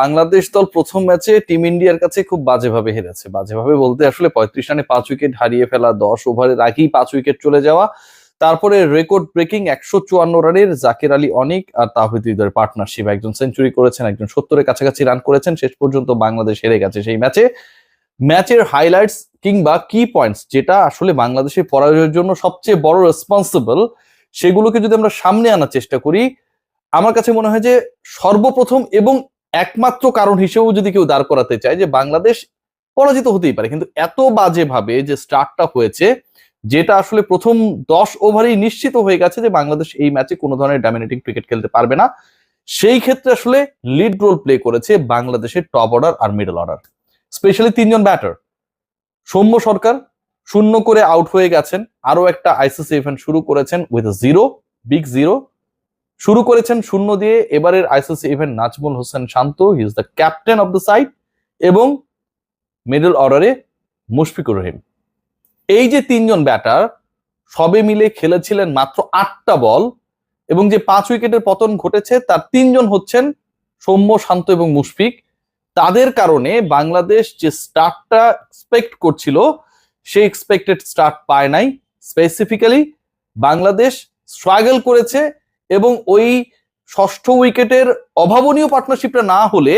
বাংলাদেশ দল প্রথম ম্যাচে টিম ইন্ডিয়ার কাছে খুব বাজেভাবে হেরেছে। বাজেভাবে বলতে আসলে পঁয়ত্রিশ রানে পাঁচ উইকেট হারিয়ে ফেলা দশ ওভারের আগেই পাঁচ উইকেট চলে যাওয়া। তারপরে রেকর্ড ব্রেকিং একশো চুয়ান্ন রানের জাকির আলী অনেক আর তাহিদ হৃদয়ের পার্টনারশিপ। একজন সেঞ্চুরি করেছেন, একজন সত্তরের কাছাকাছি রান করেছেন। শেষ পর্যন্ত বাংলাদেশ হেরে গেছে সেই ম্যাচে। ম্যাচের হাইলাইটস কিংবা কি পয়েন্টস যেটা আসলে বাংলাদেশের পরাজয়ের জন্য সবচেয়ে বড় রেসপন্সিবল সেগুলোকে যদি আমরা সামনে আনার চেষ্টা করি, আমার কাছে মনে হয় যে সর্বপ্রথম এবং একমাত্র কারণ হিসেবেও যদি কেউ দাঁড় করাতে চায় যে বাংলাদেশ পরাজিত হতেই পারে। কিন্তু এত বাজেভাবে যে স্টার্টটা হয়েছে, যেটা আসলে প্রথম দশ ওভারেই নিশ্চিত হয়ে গেছে যে বাংলাদেশ এই ম্যাচে কোনো ধরনের ডমিনেটিং ক্রিকেট খেলতে পারবে না। সেই ক্ষেত্রে আসলে লিড রোল প্লে করেছে বাংলাদেশের টপ অর্ডার আর মিডল অর্ডার স্পেশালি তিনজন ব্যাটার সৌম্য সরকার শূন্য করে আউট হয়ে গেছেন। আরও একটা আইসিসি ইভেন্ট শুরু করেছেন উইথ জিরো বিগ জিরো শুরু করেছেন শূন্য দিয়ে, এবারের ICC event Najmul Hossain Shanto he is the captain of the side এবং মিডল অর্ডারে মুশফিকুর রহিম। এই যে তিনজন ব্যাটার সবে মিলে খেলেছিলেন মাত্র আটটা বল, এবং যে পাঁচ উইকেটের পতন ঘটেছে, তার তিনজন হচ্ছেন সৌম্য, শান্ত এবং মুশফিক। তাদের কারণে বাংলাদেশ যে স্টার্টটা এক্সপেক্ট করছিল সে এক্সপেক্টেড স্টার্ট পায় নাই। স্পেসিফিক্যালি বাংলাদেশ স্ট্রাগল করেছে এবং ওই ষষ্ঠ উইকেটের অভাবনীয় পার্টনারশিপটা না হলে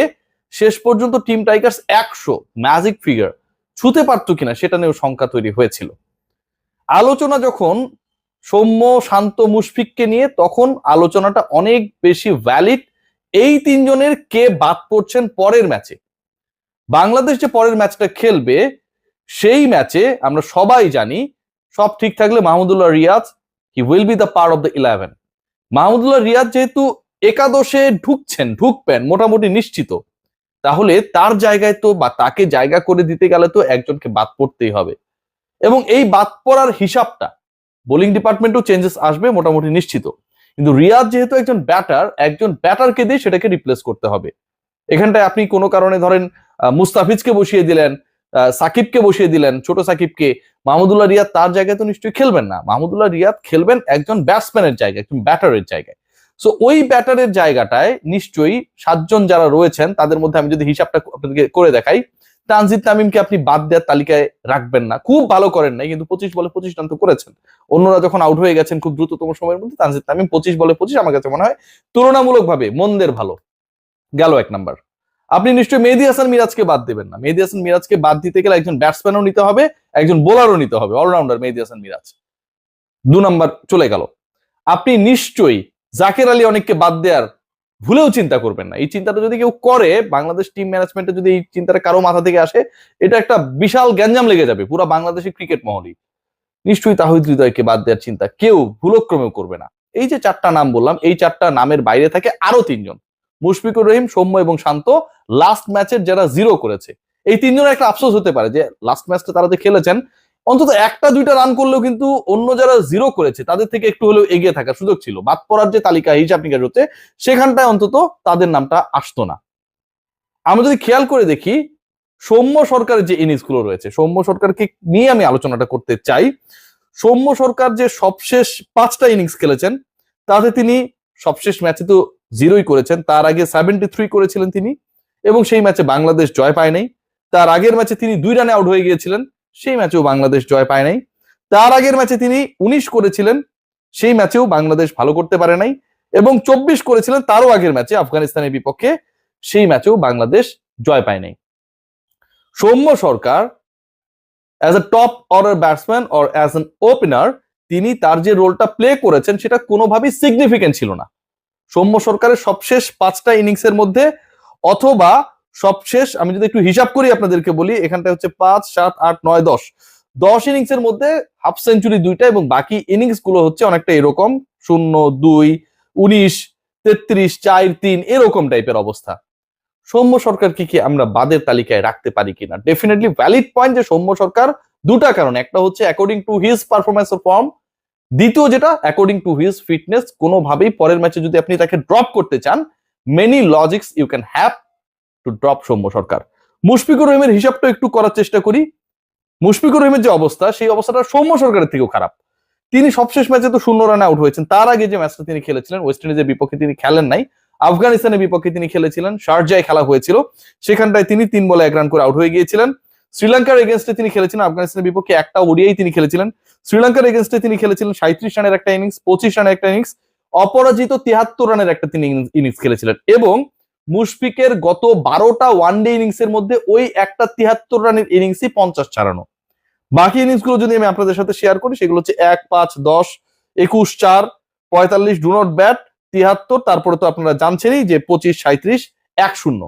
শেষ পর্যন্ত টিম টাইগার্স একশো ম্যাজিক ফিগার ছুতে পারতো কিনা সেটা নিয়েও শঙ্কা তৈরি হয়েছিল। আলোচনা যখন সৌম্য, শান্ত, মুশফিককে নিয়ে, তখন আলোচনাটা অনেক বেশি ভ্যালিড এই তিনজনের কে বাদ পড়ছেন পরের ম্যাচে বাংলাদেশ যে পরের ম্যাচটা খেলবে, সেই ম্যাচে আমরা সবাই জানি, সব ঠিক থাকলে Mahmudullah Riaz he will be the part of the eleven Mahmudullah Riyad যেহেতু একাদশে ঢুকছেন, ঢুকবেন, মোটামুটি নিশ্চিত, তাহলে তার জায়গায় তো বা তাকে জায়গা করে দিতে গেলে তো একজনকে বাদ পড়তেই হবে। এবং এই বাদ পড়ার হিসাবটা, বোলিং ডিপার্টমেন্টও চেঞ্জেস আসবে, মোটামুটি নিশ্চিত। কিন্তু রিয়াদ যেহেতু একজন ব্যাটার একজন ব্যাটারকে দিয়ে সেটাকে রিপ্লেস করতে হবে। এখানটায় আপনি কোনো কারণে ধরেন মুস্তাফিজকে বসিয়ে দিলেন সাকিবকে বসিয়ে দিলেন, ছোট সাকিবকে। মাহমুদুল্লাহ রিয়াদ তার জায়গায় তো নিশ্চয়ই খেলবেন না। মাহমুদুল্লাহ রিয়াদ খেলবেন একজন ব্যাটসম্যানের জায়গায়, একজন ব্যাটারের জায়গায়। সো ওই ব্যাটারের জায়গাটায় নিশ্চয়ই সাতজন যারা রয়েছেন, তাদের মধ্যে আমি যদি হিসাবটা আপনাদেরকে করে দেখাই, তানজিদ তামিমকে আপনি বাদ দেওয়ার তালিকায় রাখবেন না। খুব ভালো করেন নাই, কিন্তু পঁচিশ বলে পঁচিশ রান তো করেছেন। অন্যরা যখন আউট হয়ে গেছেন খুব দ্রুততম সময়ের মধ্যে, তানজিদ তামিম পঁচিশ বলে পঁচিশ, আমার কাছে মনে হয় তুলনামূলকভাবে মন্দের ভালো। গেল এক নাম্বার আপনি নিশ্চয়ই মেহেদি হাসান মিরাজকে বাদ দেবেন না। মেহেদি হাসান মিরাজকে বাদ দিতে গেলে একজন ব্যাটসম্যানও নিতে হবে, একজন বোলারও নিতে হবে। অলরাউন্ডার মেহেদি হাসান মিরাজ। দু নম্বর চলে গেল। আপনি নিশ্চয়ই জাকের আলী অনেককে বাদ দেওয়ার ভুলেও চিন্তা করবেন না। এই চিন্তাটা যদি কেউ করে, বাংলাদেশ টিম ম্যানেজমেন্টে যদি এই চিন্তাটা কারও মাথা থেকে আসে, এটা একটা বিশাল গ্যাঞ্জাম লেগে যাবে, পুরো বাংলাদেশি ক্রিকেট মহলই। নিশ্চয়ই তাহিদ হৃদয়কে বাদ দেওয়ার চিন্তা কেউ ভুলক্রমেও করবে না। এই যে চারটা নাম বললাম, এই চারটা নামের বাইরে থাকে আরও তিনজন। মুশফিকুর রহিম, সৌম্য এবং শান্ত লাস্ট ম্যাচের যারা জিরো করেছে। এই তিনজনের একটা আফসোস হতে পারে যে লাস্ট ম্যাচটা তারা যে খেলেছেন, অন্তত একটা দুইটা রান করলেও কিন্তু অন্য যারা জিরো করেছে, তাদের থেকে একটু হলেও এগিয়ে থাকার সুযোগ ছিল। বাদ পড়ার যে তালিকা হিসাব নিকাশ হচ্ছে সেখানটায় অন্তত তাদের নামটা আসতো না। আমরা যদি খেয়াল করে দেখি, সৌম্য সরকারের যে ইনিংসগুলো রয়েছে, সৌম্য সরকারকে নিয়ে আমি আলোচনাটা করতে চাই। সৌম্য সরকার যে সবশেষ পাঁচটা ইনিংস খেলেছেন, তাতে তিনি সবশেষ ম্যাচে তো জিরোই করেছেন, তার আগে সেভেন্টি থ্রি করেছিলেন তিনি এবং সেই ম্যাচে বাংলাদেশ জয় পায় নাই। তার আগের ম্যাচে তিনি দুই রানে আউট হয়ে গিয়েছিলেন, সেই ম্যাচেও বাংলাদেশ জয় পায় নাই। তার আগের ম্যাচে তিনি উনিশ করেছিলেন, সেই ম্যাচেও বাংলাদেশ ভালো করতে পারে নাই এবং চব্বিশ করেছিলেন, তারও আগের ম্যাচে আফগানিস্তানের বিপক্ষে, সেই ম্যাচেও বাংলাদেশ জয় পায় নাই। Soumya Sarkar as a top order batsman or as an opener তিনি তার যে রোলটা প্লে করেছেন, সেটা কোনোভাবেই সিগনিফিকেন্ট ছিল না। সৌম্য সরকারের সবশেষ পাঁচটা ইনিংসের মধ্যে অথবা সবশেষ, আমি যদি একটু হিসাব করি আপনাদেরকে বলি এখানটা হচ্ছে পাঁচ, সাত, আট, নয়, দশ। দশ ইনিংস এর মধ্যে হাফ সেঞ্চুরি দুইটা এবং বাকি ইনিংসগুলো হচ্ছে অনেকটা এরকম, শূন্য, দুই, উনিশ, তেত্রিশ, চার, তিন, এরকম টাইপের অবস্থা। সৌম্য সরকারকে কি আমরা বাদের তালিকায় রাখতে পারি কিনা? ডেফিনেটলি ভ্যালিড পয়েন্ট যে সৌম্য সরকার দুটা কারণ। একটা হচ্ছে according to his performance form দ্বিতীয় যেটা অ্যাকর্ডিং টু হিজ ফিটনেস কোনোভাবেই পরের ম্যাচে যদি আপনি তাকে ড্রপ করতে চান many logics you can have to drop Soumya Sarkar. Mushfiqur রহিমের হিসাবটা একটু করার চেষ্টা করি। মুশফিকুর রহিমের যে অবস্থা, সেই অবস্থাটা সৌম্য সরকারের থেকেও খারাপ। তিনি সবশেষ ম্যাচে তো শূন্য রানে আউট হয়েছেন। তার আগে যে ম্যাচটা তিনি খেলেছিলেন ওয়েস্ট ইন্ডিজের বিপক্ষে তিনি খেলেন নাই। আফগানিস্তানের বিপক্ষে তিনি খেলেছিলেন, শারজায় খেলা হয়েছিল। সেখানটায় তিনি তিন বলে এক রান করে আউট হয়ে গিয়েছিলেন। শ্রীলঙ্কার এগেনস্টে তিনি খেলেছিলেন, আফগানিস্তানের বিপক্ষে একটা ওডিআই তিনি খেলেছিলেন। শ্রীলঙ্কার এগেনস্টে তিনি খেলেছিলেন সাঁত্রিশ রানের একটা ইনিংস পঁচিশ রানের একটা ইনিংস অপরাজিত তিয়াত্তর রানের একটা তিনি ইনিংস খেলেছিলেন। এবং মুশফিকের গত বারোটা ওয়ানডে ইনিংস এর মধ্যে ওই একটা তিয়াত্তর রানের ইনিংসই পঞ্চাশ ছাড়ানো। বাকি ইনিংসগুলো যদি আমি আপনাদের সাথে শেয়ার করি, সেগুলো হচ্ছে এক, পাঁচ, দশ, একুশ, চার, পঁয়তাল্লিশ ডু নট ব্যাট তিয়াত্তর তারপরে তো আপনারা জানছেনই যে পঁচিশ সাঁত্রিশ এক শূন্য।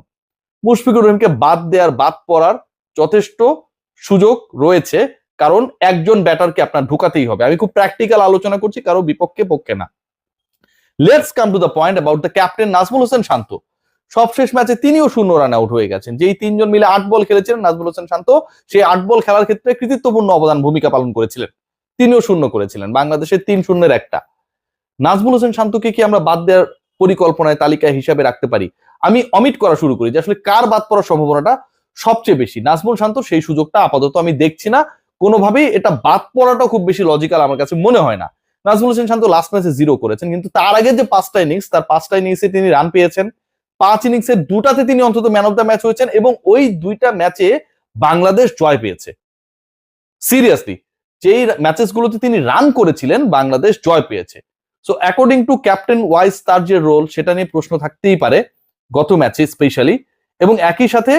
মুশফিকুর রহিমকে বাদ দেওয়ার বাদ পড়ার যথেষ্ট সুযোগ রয়েছে, কারণ একজন ব্যাটারকে আপনার ঢুকাতেই হবে। আমি খুব প্র্যাকটিক্যাল আলোচনা করছি, কারও বিপক্ষে পক্ষে না। Let's come to the point about the captain Najmul Hossain Shanto. সবশেষ ম্যাচে তিনিও শূন্য রান আউট হয়ে গেছেন। যেই তিনজন মিলে আট বল খেলেছিলেন নাজমুল হোসেন শান্ত সেই আট বল খেলার ক্ষেত্রে কৃতিত্বপূর্ণ অবদান, ভূমিকা পালন করেছিলেন। তিনিও শূন্য করেছিলেন বাংলাদেশের তিন শূন্যের একটা। নাজমুল হোসেন শান্তকে কি আমরা বাদ দেওয়ার পরিকল্পনায় তালিকায় হিসাবে রাখতে পারি? আমি অমিট করা শুরু করি যে আসলে কার বাদ পড়ার সম্ভাবনাটা সবচেয়ে বেশি। নাজমুল শান্ত, সেই সুযোগটা আপাতত আমি দেখছি না। কোনোভাবেই এটা বাদ পড়াটা খুব বেশি লজিক্যাল আমার কাছে মনে হয় না। নাজমুল হোসেন শান্ত লাস্ট ম্যাচে জিরো করেছেন, কিন্তু তার আগে যে পাঁচটা ইনিংস তার পাঁচটা ইনিংসে তিনি রান পেয়েছেন। পাঁচ ইনিংসের দুটাতে তিনি অন্তত ম্যান অফ দ্য ম্যাচ হয়েছেন এবং ওই দুইটা ম্যাচে বাংলাদেশ জয় পেয়েছে। সিরিয়াসলি যেই ম্যাচেস গুলোতে তিনি রান করেছিলেন, বাংলাদেশ জয় পেয়েছে। সো অ্যাকর্ডিং টু ক্যাপ্টেন ওয়াইস তার যে রোল সেটা নিয়ে প্রশ্ন থাকতেই পারে গত ম্যাচে স্পেশালি এবং একই সাথে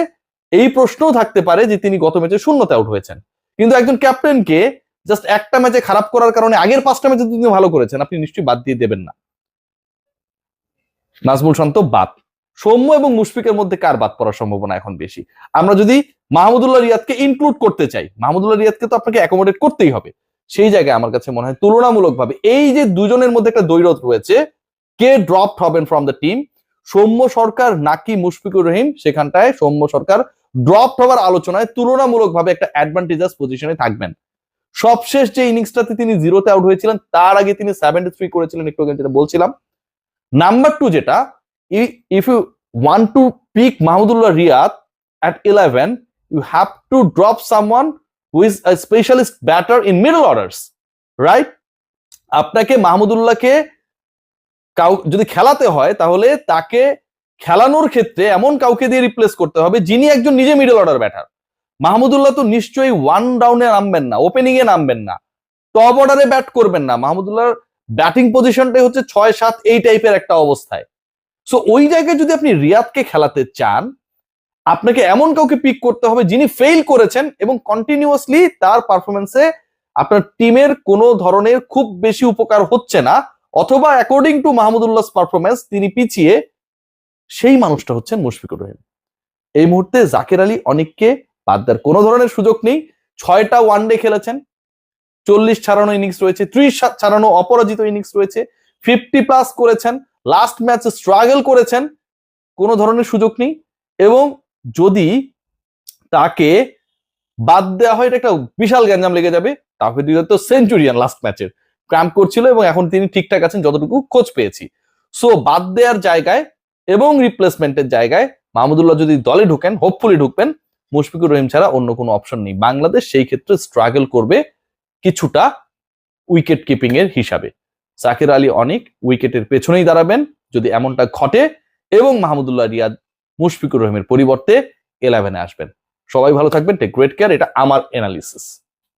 এই প্রশ্নও থাকতে পারে যে তিনি গত ম্যাচে শূন্যতে আউট হয়েছেন। কিন্তু একজন ক্যাপ্টেনকে জাস্ট একটা ম্যাচে খারাপ করার কারণে আগের পাঁচটা ম্যাচে তিনি ভালো করেছেন, আপনি নিশ্চয়ই বাদ দিয়ে দেবেন না। নাজমুল শান্ত বাদ। সৌম্য এবং মুশফিকের মধ্যে কার বাদ পড়ার সম্ভাবনা এখন বেশি? আমরা যদি মাহমুদুল্লাহ রিয়াদকে ইনক্লুড করতে চাই, মাহমুদুল্লাহ রিয়াদকে তো আপনাকে অ্যাকোমোডেট করতেই হবে। সেই জায়গায় আমার কাছে মনে হয় তুলনামূলকভাবে এই যে দুজনের মধ্যে একটা দৈরত রয়েছে, কে ড্রপ হবেন from the team Soumya Sarkar নাকি মুশফিকুর রহিম? সেখানটায় সৌম্য সরকার ড্রপ হওয়ার আলোচনায় তুলনামূলকভাবে একটা অ্যাডভান্টেজাস পজিশনে থাকবেন। সবশেষ যে ইনিংসটাতে তিনি জিরোতে আউট হয়েছিলেন, তার আগে তিনি সেভেন্টি থ্রি করেছিলেন একটু আগে যেটা বলছিলাম। নাম্বার টু যেটা if you want to pick Mahmudullah Riyad at 11 you have to drop someone who is a specialist batter in middle orders, right? আপনাকে মাহমুদুল্লাহকে কাউ, যদি খেলাতে হয়, তাহলে তাকে খেলানোর ক্ষেত্রে এমন কাউকে দিয়ে রিপ্লেস করতে হবে যিনি একজন নিজে মিডল অর্ডার ব্যাটার মাহমুদুল্লাহ তো নিশ্চয়ই ওয়ান ডাউনে নামবেন না ওপেনিং এ নামবেন না। টপ অর্ডারে ব্যাট করবেন না। মাহমুদুল্লাহর ব্যাটিং পজিশনটাই হচ্ছে ছয়, সাত, এই টাইপের একটা অবস্থায়। সো ওই জায়গায় যদি আপনি রিয়াদকে খেলাতে চান, আপনাকে এমন কাউকে পিক করতে হবে যিনি ফেল করেছেন এবং কন্টিনিউয়াসলি তার পারফরমেন্সে আপনার টিমের কোনো ধরনের খুব বেশি উপকার হচ্ছে না, অথবা অ্যাকর্ডিং টু মাহমুদুল্লাহ পারফরমেন্স তিনি পিছিয়ে সেই মানুষটা হচ্ছেন মুশফিকুর রহিম। এই মুহূর্তে জাকের আলী অনেককে বাদ দেওয়ার কোনো ধরনের সুযোগ নেই। ছয়টা ওয়ানডে খেলেছেন। চল্লিশ ছাড়ানো ইনিংস রয়েছে, ত্রিশ ছাড়ানো অপরাজিত ইনিংস রয়েছে। ফিফটি প্লাস করেছেন লাস্ট ম্যাচে স্ট্রাগল করেছেন, কোনো ধরনের সুযোগ নেই। এবং যদি তাকে বাদ দেওয়া হয়, এটা একটা বিশাল গ্যাঞ্জাম লেগে যাবে তাকে দুই তো সেঞ্চুরিয়ান লাস্ট ম্যাচের ক্র্যাম্প করছিল এবং এখন তিনি ঠিকঠাক আছেন, যতটুকু খোঁজ পেয়েছি। সো বাদ দেওয়ার জায়গায় এবং রিপ্লেসমেন্টের জায়গায় মাহমুদুল্লাহ যদি দলে ঢুকেন হোপফুলি ঢুকবেন, মুশফিকুর রহিম ছাড়া অন্য কোনো অপশন নেই। বাংলাদেশ সেই ক্ষেত্রে স্ট্রাগল করবে কিছুটা উইকেট কিপিং এর হিসাবে। সাকির আলী অনেক উইকেটের পেছনেই দাঁড়াবেন, যদি এমনটা ঘটে এবং মাহমুদুল্লাহ রিয়াদ মুশফিকুর রহিমের পরিবর্তে ইলেভেনে আসবেন। সবাই ভালো থাকবেন টেক গ্রেট কেয়ার এটা আমার এনালিসিস